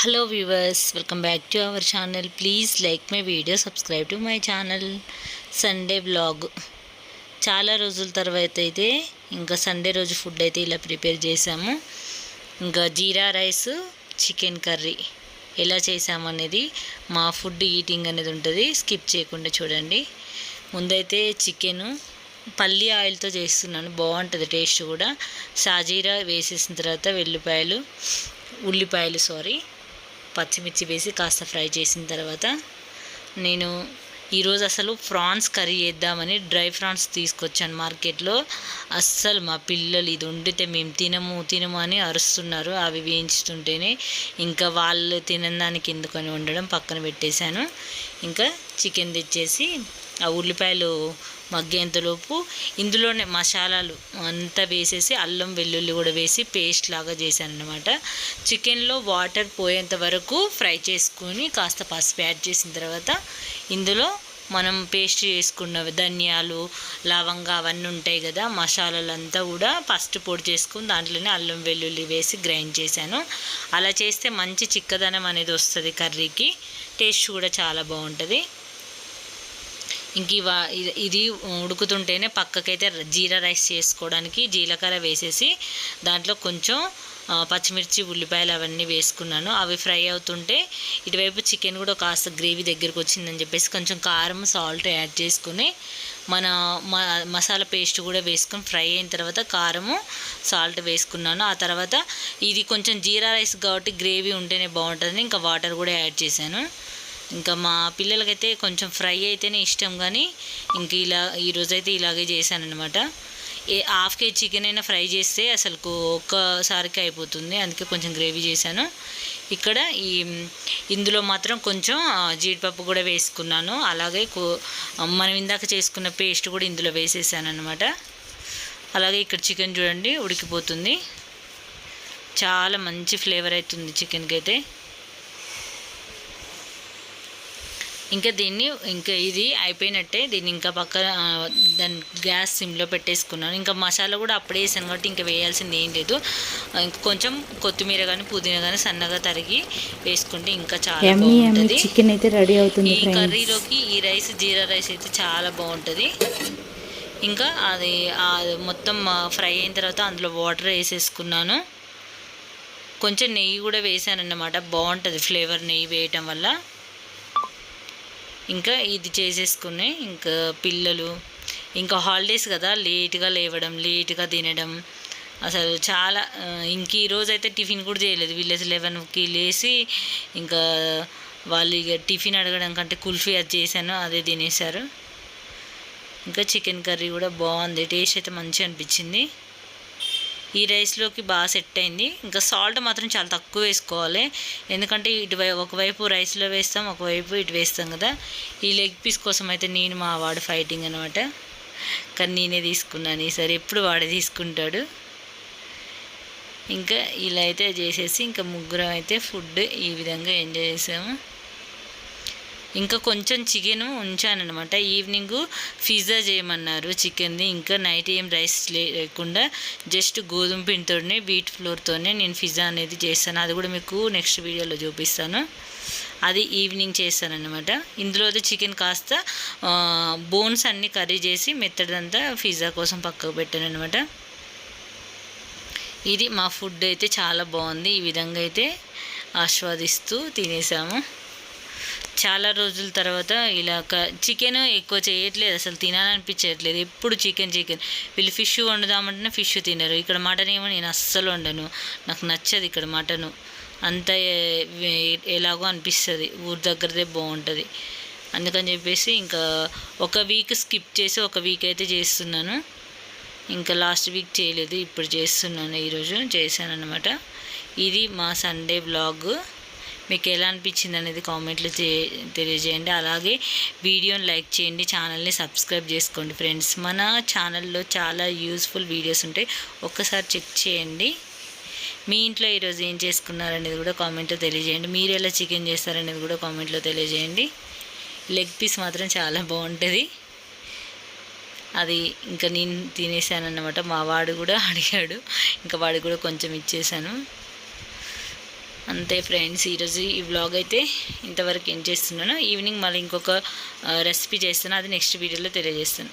Hello viewers welcome back to our channel please like my video subscribe to my channel Sunday blog చాలా రోజుల తర్వాత అయితే ఇంకా Sunday రోజు ఫుడ్ అయితే ఇలా ప్రిపేర్ చేసాము. ఇంకా జీరా రైస్ చికెన్ కర్రీ ఎలా చేసాము అనేది మా ఫుడ్ ఈటింగ్ అనేది ఉంటుంది. స్కిప్ చేయకుండా చూడండి. ముందైతే చికెను పల్లి ఆయిల్తో చేస్తున్నాను. బాగుంటుంది టేస్ట్ కూడా. సాజీరా వేసేసిన తర్వాత వెల్లిపాయలు ఉల్లిపాయలు సారీ పచ్చిమిర్చి వేసి కాస్త ఫ్రై చేసిన తర్వాత నేను ఈరోజు అసలు ఫ్రాన్స్ కర్రీ చేద్దామని డ్రై ఫ్రాన్స్ తీసుకొచ్చాను మార్కెట్లో. అస్సలు మా పిల్లలు ఇది వండితే మేము తినము తినము అని అరుస్తున్నారు. అవి వేయించుతుంటేనే ఇంకా వాళ్ళు తినడానికి ఎందుకని వండడం పక్కన పెట్టేశాను. ఇంకా చికెన్ తెచ్చేసి ఆ ఉల్లిపాయలు మగ్గేంతలోపు ఇందులోనే మసాలాలు అంతా వేసేసి అల్లం వెల్లుల్లి కూడా వేసి పేస్ట్ లాగా చేశాను అనమాట చికెన్లో వాటర్ పోయేంత వరకు ఫ్రై చేసుకొని కాస్త పసుపు యాడ్ చేసిన తర్వాత ఇందులో మనం పేస్ట్ చేసుకున్న ధనియాలు లవంగా అవన్నీ ఉంటాయి కదా మసాలాలంతా కూడా ఫస్ట్ పొడి చేసుకుని దాంట్లోనే అల్లం వెల్లుల్లి వేసి గ్రైండ్ చేశాను. అలా చేస్తే మంచి చిక్కదనం అనేది వస్తుంది కర్రీకి. టేస్ట్ కూడా చాలా బాగుంటుంది. ఇంక ఇది ఉడుకుతుంటేనే పక్కకైతే జీరా రైస్ చేసుకోవడానికి జీలకర్ర వేసేసి దాంట్లో కొంచెం పచ్చిమిర్చి ఉల్లిపాయలు అవన్నీ వేసుకున్నాను. అవి ఫ్రై అవుతుంటే ఇటువైపు చికెన్ కూడా కాస్త గ్రేవీ దగ్గరకు వచ్చిందని చెప్పేసి కొంచెం కారం సాల్ట్ యాడ్ చేసుకుని మన మసాలా పేస్ట్ కూడా వేసుకొని ఫ్రై అయిన తర్వాత కారము సాల్ట్ వేసుకున్నాను. ఆ తర్వాత ఇది కొంచెం జీరా రైస్ కాబట్టి గ్రేవీ ఉంటేనే బాగుంటుంది ఇంకా వాటర్ కూడా యాడ్ చేశాను. ఇంకా మా పిల్లలకైతే కొంచెం ఫ్రై అయితేనే ఇష్టం కానీ ఇంక ఇలా ఈరోజైతే ఇలాగే చేశాను అనమాట ఏ హాఫ్ కేజీ చికెన్ అయినా ఫ్రై చేస్తే అసలు ఒక్కసారికి అయిపోతుంది అందుకే కొంచెం గ్రేవీ చేశాను. ఇక్కడ ఈ ఇందులో మాత్రం కొంచెం జీడిపప్పు కూడా వేసుకున్నాను. అలాగే మనం ఇందాక చేసుకున్న పేస్ట్ కూడా ఇందులో వేసేసాను అనమాట అలాగే ఇక్కడ చికెన్ చూడండి ఉడికిపోతుంది. చాలా మంచి ఫ్లేవర్ అవుతుంది చికెన్కి అయితే ఇంకా దీన్ని ఇంకా ఇది అయిపోయినట్టే దీన్ని ఇంకా పక్క దాని గ్యాస్ సిమ్లో పెట్టేసుకున్నాను. ఇంకా మసాలా కూడా అప్పుడే వేసాను కాబట్టి ఇంకా వేయాల్సింది ఏం లేదు. ఇంకా కొంచెం కొత్తిమీర కానీ పుదీనా కానీ సన్నగా తరిగి వేసుకుంటే ఇంకా చాలా బాగుంటుంది. చికెన్ అయితే రెడీ అవుతుంది ఈ కర్రీలోకి ఈ రైస్ జీరా రైస్ అయితే చాలా బాగుంటుంది. ఇంకా అది మొత్తం ఫ్రై అయిన తర్వాత అందులో వాటర్ వేసేసుకున్నాను. కొంచెం నెయ్యి కూడా వేసాను అన్నమాట బాగుంటుంది ఫ్లేవర్ నెయ్యి వేయటం వల్ల. ఇంకా ఇది చేసేసుకుని ఇంకా పిల్లలు ఇంకా హాలిడేస్ కదా లేట్గా లేవడం లేట్గా తినడం. అసలు చాలా ఇంక ఈరోజు అయితే టిఫిన్ కూడా చేయలేదు. వీళ్ళేసి లెవెన్కి లేచి ఇంకా వాళ్ళు ఇక టిఫిన్ అడగడం కంటే కుల్ఫీ అది చేశాను అదే తినేశారు. ఇంకా చికెన్ కర్రీ కూడా బాగుంది. టేస్ట్ అయితే మంచిగా అనిపించింది. ఈ రైస్లోకి బాగా సెట్ అయింది. ఇంకా సాల్ట్ మాత్రం చాలా తక్కువ వేసుకోవాలి. ఎందుకంటే ఇటు ఒకవైపు రైస్లో వేస్తాం ఒకవైపు ఇటు వేస్తాం కదా. ఈ లెగ్ పీస్ కోసం అయితే నేను మా వాడు ఫైటింగ్ అనమాట కానీ నేనే తీసుకున్నాను. ఈసారి ఎప్పుడు వాడే తీసుకుంటాడు. ఇంకా ఇలా అయితే చేసేసి ఇంకా ముగ్గురం అయితే ఫుడ్ ఈ విధంగా ఎంజాయ్ చేసాము. ఇంకా కొంచెం చికెన్ ఉంచానమాట ఈవినింగ్ పిజ్జా చేయమన్నారు చికెన్ది. ఇంకా నైట్ ఏం రైస్ లేకుండా జస్ట్ గోధుమ పిండితోనే వీట్ ఫ్లోర్తోనే నేను పిజ్జా అనేది చేస్తాను. అది కూడా మీకు నెక్స్ట్ వీడియోలో చూపిస్తాను. అది ఈవినింగ్ చేస్తానన్నమాట. ఇందులో అయితే చికెన్ కాస్త బోన్స్ అన్నీ కర్రీ చేసి మెత్తడంతా పిజ్జా కోసం పక్కకు పెట్టాను అనమాట ఇది మా ఫుడ్ అయితే చాలా బాగుంది. ఈ విధంగా అయితే ఆస్వాదిస్తూ తినేసాము. చాలా రోజుల తర్వాత ఇలా చికెన్ ఎక్కువ చేయట్లేదు అసలు తినాలనిపించట్లేదు. ఎప్పుడు చికెన్ చికెన్ వీళ్ళు ఫిష్ వండుదామంటే ఫిష్ తినరు. ఇక్కడ మటన్ ఏమో నేను అస్సలు వండను. నాకు నచ్చదు ఇక్కడ మటను అంత ఎలాగో అనిపిస్తుంది. ఊరి దగ్గరదే బాగుంటుంది. అందుకని చెప్పేసి ఇంకా ఒక వీక్ స్కిప్ చేసి ఒక వీక్ అయితే చేస్తున్నాను. ఇంకా లాస్ట్ వీక్ చేయలేదు. ఇప్పుడు చేస్తున్నాను. ఈరోజు చేశాను అనమాట ఇది మా సండే బ్లాగ్ మీకు ఎలా అనిపించింది అనేది కామెంట్లు తెలియజేయండి. అలాగే వీడియోని లైక్ చేయండి ఛానల్ని సబ్స్క్రైబ్ చేసుకోండి ఫ్రెండ్స్. మన ఛానల్లో చాలా యూస్ఫుల్ వీడియోస్ ఉంటాయి. ఒక్కసారి చెక్ చేయండి. మీ ఇంట్లో ఈరోజు ఏం చేసుకున్నారనేది కూడా కామెంట్లో తెలియజేయండి. మీరు ఎలా చికెన్ చేస్తారనేది కూడా కామెంట్లో తెలియజేయండి. లెగ్ పీస్ మాత్రం చాలా బాగుంటుంది. అది ఇంకా నేను తినేసాను అన్నమాట మా వాడు కూడా అడిగాడు. ఇంకా వాడికి కూడా కొంచెం ఇచ్చేసాను. అంతే ఫ్రెండ్స్ ఈరోజు ఈ వ్లాగ్ అయితే ఇంతవరకు ఏం చేస్తున్నాను ఈవినింగ్ మళ్ళీ ఇంకొక రెసిపీ చేస్తాను అది నెక్స్ట్ వీడియోలో తెలియజేస్తాను.